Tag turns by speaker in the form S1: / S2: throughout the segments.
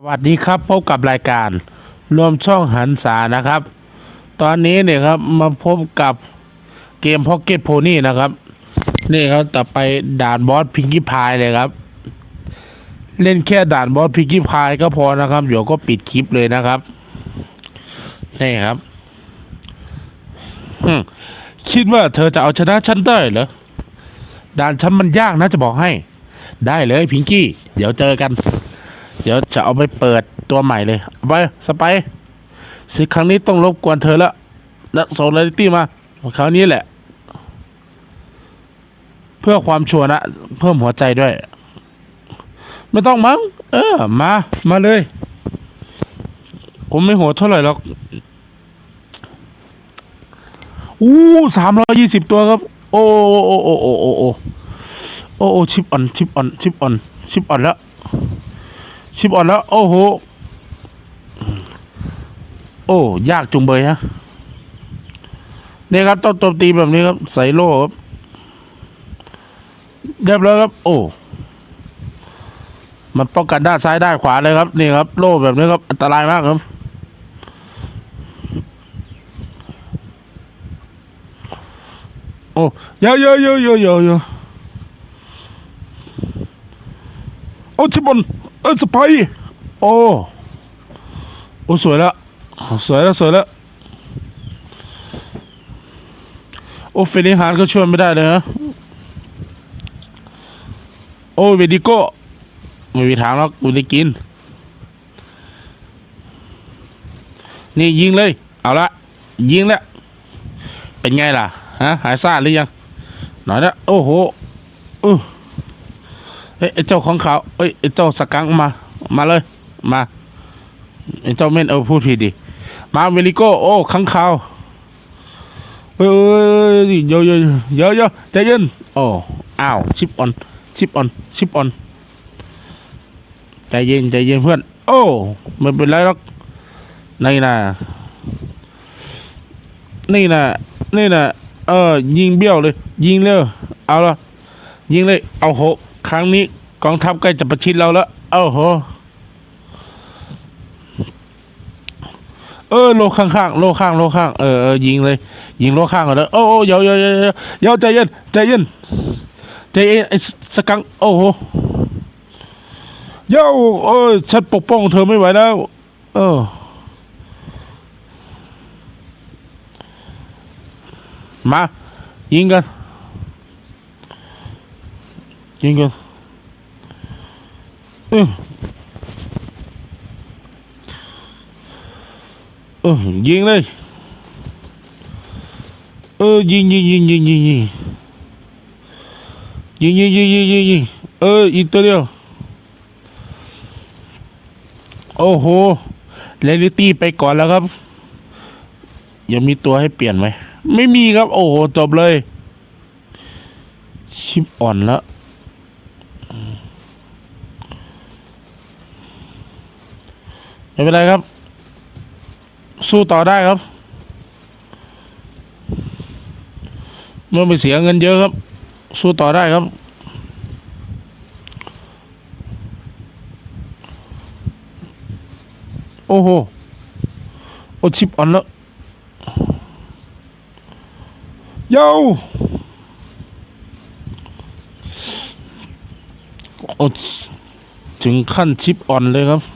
S1: สวัสดีครับพบกับรายการรวมช่องหันษานะครับ ตอนนี้เนี่ยครับมาพบกับเกมพ็อกเก็ตโพนี่นะครับ นี่ครับต่อไปด่านบอสพิงกี้พายเลยครับ เล่นแค่ด่านบอสพิงกี้พายก็พอนะครับ เดี๋ยวก็ปิดคลิปเลยนะครับ นี่ครับคิดว่าเธอจะเอาชนะฉันได้เหรอด่านฉันมันยากนะจะบอกให้ ได้เลยพิงกี้ เดี๋ยวเจอกัน เดี๋ยวจะเอาไปเปิดตัวใหม่เลยไปสไปสิครั้งนี้ต้องรบกวนเธอแล้วนัะโซลาริตี้มาคราวนี้แหละ เพื่อความชัวนะ เพิ่มหัวใจด้วย ไม่ต้องมั้ง เออ มา มาเลย ผมไม่หัวเท่าไหร่หรอก อู้สามร้อยี่สิบตัวครับ โอ้โอ้โอ้โอ้โอ้โอ้โอ้ชิปอ่อน ชิปอ่อน ชิปอ่อน ชิปอ่อนแล้ว ชิปอ่อนแล้ว โอ้โห โอ้ ยากจุงเบยฮะนี่ครับ ต้องโจมตีแบบนี้ครับ ใส่โล่ครับเรียบร้อยครับ โอ้มันป้องกันด้านซ้ายด้านขวาเลยครับ นี่ครับ โล่แบบนี้ครับ อันตรายมากครับ โอ้เยอะเยอะเยอะเยอะเยอะเยอะโอ้ชิบอน ออสไปโอ้โอ้สวยแล้วสวยแล้วสวยแล้วโอ้เฟรนิฮาร์ดก็ช่วยไม่ได้เลยนะโอ้เวดิโก้ไม่มีทางหรอกกูได้กิน นี่ยิงเลย เอาละยิงแล้ว เป็นไงล่ะ ฮะ หายซ่าหรือยัง หน่อยนะโอ้โหอือ เฮ้ยไอ้เจ้าของเขาเอ้ยไอ้เจ้าสกังมา มาเลย มาไอ้เจ้าเม่นเออพูดผิดดิ มาเวลิโก้ โอ้ขังเขาเอ้ยเยอะเยอะเยอะเยอะใจเย็นโอ้อ้าวชิปออนชิปออนชิปออนใจเย็นใจเย็นเพื่อน โอ้ไม่เป็นไรหรอกนี่นะนี่นะนี่นะเออยิงเบี้ยวเลย ยิงเร็วเอาละยิงเลยเอาโห ครั้งนี้กองทัพใกล้จะประชิดเราแล้ว เอ้าโห เออโลข้างๆโลข้างโลข้างเออเออยิงเลย ยิงโลข้างก่อนเลยโอ้โอ้เยาเยาเยาเยาเยาใจเย็นใจเย็นใจเย็นไอ้สกังโอ้โหเย้าเออฉันปกป้องเธอไม่ไหวแล้ว เออมายิงกัน ยิงกันเออเออยิงเลยเออยิงยิงยิงยิงยิงยิงยิงยิงยิงยิงยิงยิงเอออีกตัวเดียวโอ้โหเรลิตี้ไปก่อนแล้วครับ ยังมีตัวให้เปลี่ยนไหม ไม่มีครับ โอ้โห จบเลย ชิปอ่อนแล้ว ไม่เป็นไรครับ สู้ต่อได้ครับ เมื่อไม่เสียเงินเยอะครับ สู้ต่อได้ครับ โอ้โหโอชิปอ่อนล้วโย่โอถึงขั้นชิปอ่อนเลยครับ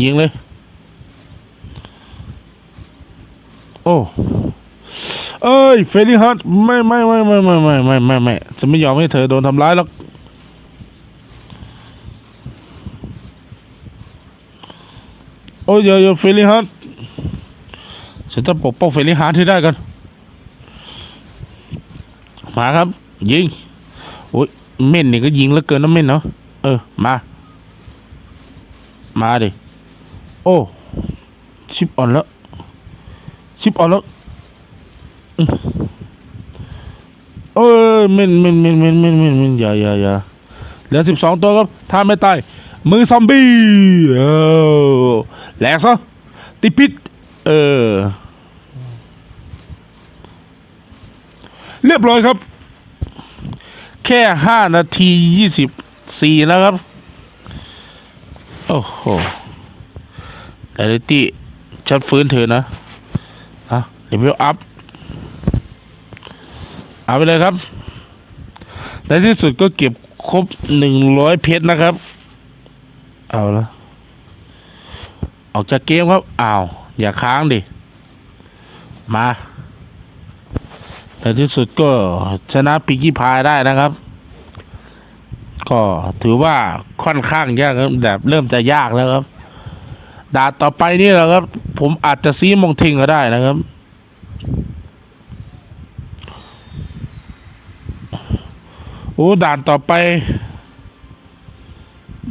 S1: ยิงเลย โอ้เอ้ย เฟลี่ฮัทไม่ไม่ไม่ไม่ไม่ไม่ไม่ไม่ไม่ฉันไม่ยอมให้เธอโดนทำร้ายหรอกโอ้ยเดี๋ยวเดี๋ยเฟลี่ฮัทฉันจะปกป้องเฟลี่ฮัทให้ได้กัน มาครับ ยิงโอ้ยเม่นนี่ก็ยิงเหลือเกินนะเม่นเนาะเออ มา มาดิ โอ้ชิปอ่อนแล้ว ชิปอ่อนแล้วอืมเอ้ยเม่นเม่นเม่นเม่นเม่นเม่นเม่นอย่าอย่าอย่าเหลือสิบสองตัวครับถ้าไม่ตายมือซอมบี้เออแหลกซะติดพิษเออ เรียบร้อยครับ แค่ห้านาทียี่สิบสี่แล้วครับ โอ้โห ไดเรตี้ชัดฟื้นเธอนะอะเลเวลอัพเอาไปเลยครับ ในที่สุดก็เก็บครบหนึ่งร้อยเพชรนะครับ เอาละออกจากเกมครับอ้าวอย่าค้างดิ มาในที่สุดก็ชนะปิกกี้พายได้นะครับ ก็ถือว่าค่อนข้างยากครับแบบเริ่มจะยากแล้วครับ ด่าต่อไปนี่แหละครับ ผมอาจจะซีมงทิงก็ได้นะครับ โอ้ด่านต่อไป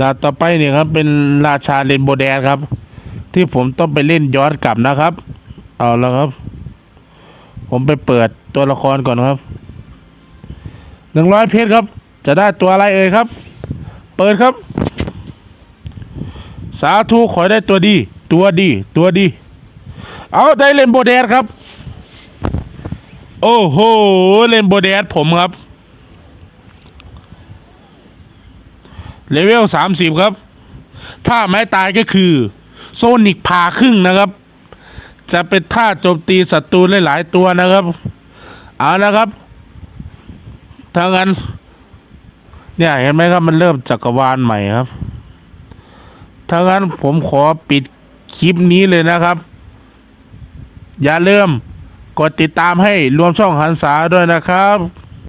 S1: ด่านต่อไปเนี่ยครับ เป็นราชาเลนโบแดนครับ ที่ผมต้องไปเล่นย้อนกลับนะครับ เอาแล้วครับ ผมไปเปิดตัวละครก่อนครับหนึ่งร้อยเพชรครับ จะได้ตัวอะไรเอ่ยครับ เปิดครับ สาธุขอได้ตัวดี ตัวดี ตัวดี เอาได้เลนโบแดดครับ โอ้โห เลนโบแดดผมครับ เลเวลสามสิบครับ ถ้าไม่ตายก็คือ โซนิกผ่าครึ่งนะครับ จะเป็นท่าโจมตีศัตรูหลาย ๆ ตัวนะครับ เอาละครับถ้างั้นเนี่ยเห็นไหมครับ มันเริ่มจักรวาลใหม่ครับ ถ้างั้นผมขอปิดคลิปนี้เลยนะครับ อย่าลืมกดติดตามให้รวมช่องหันษาด้วยนะครับ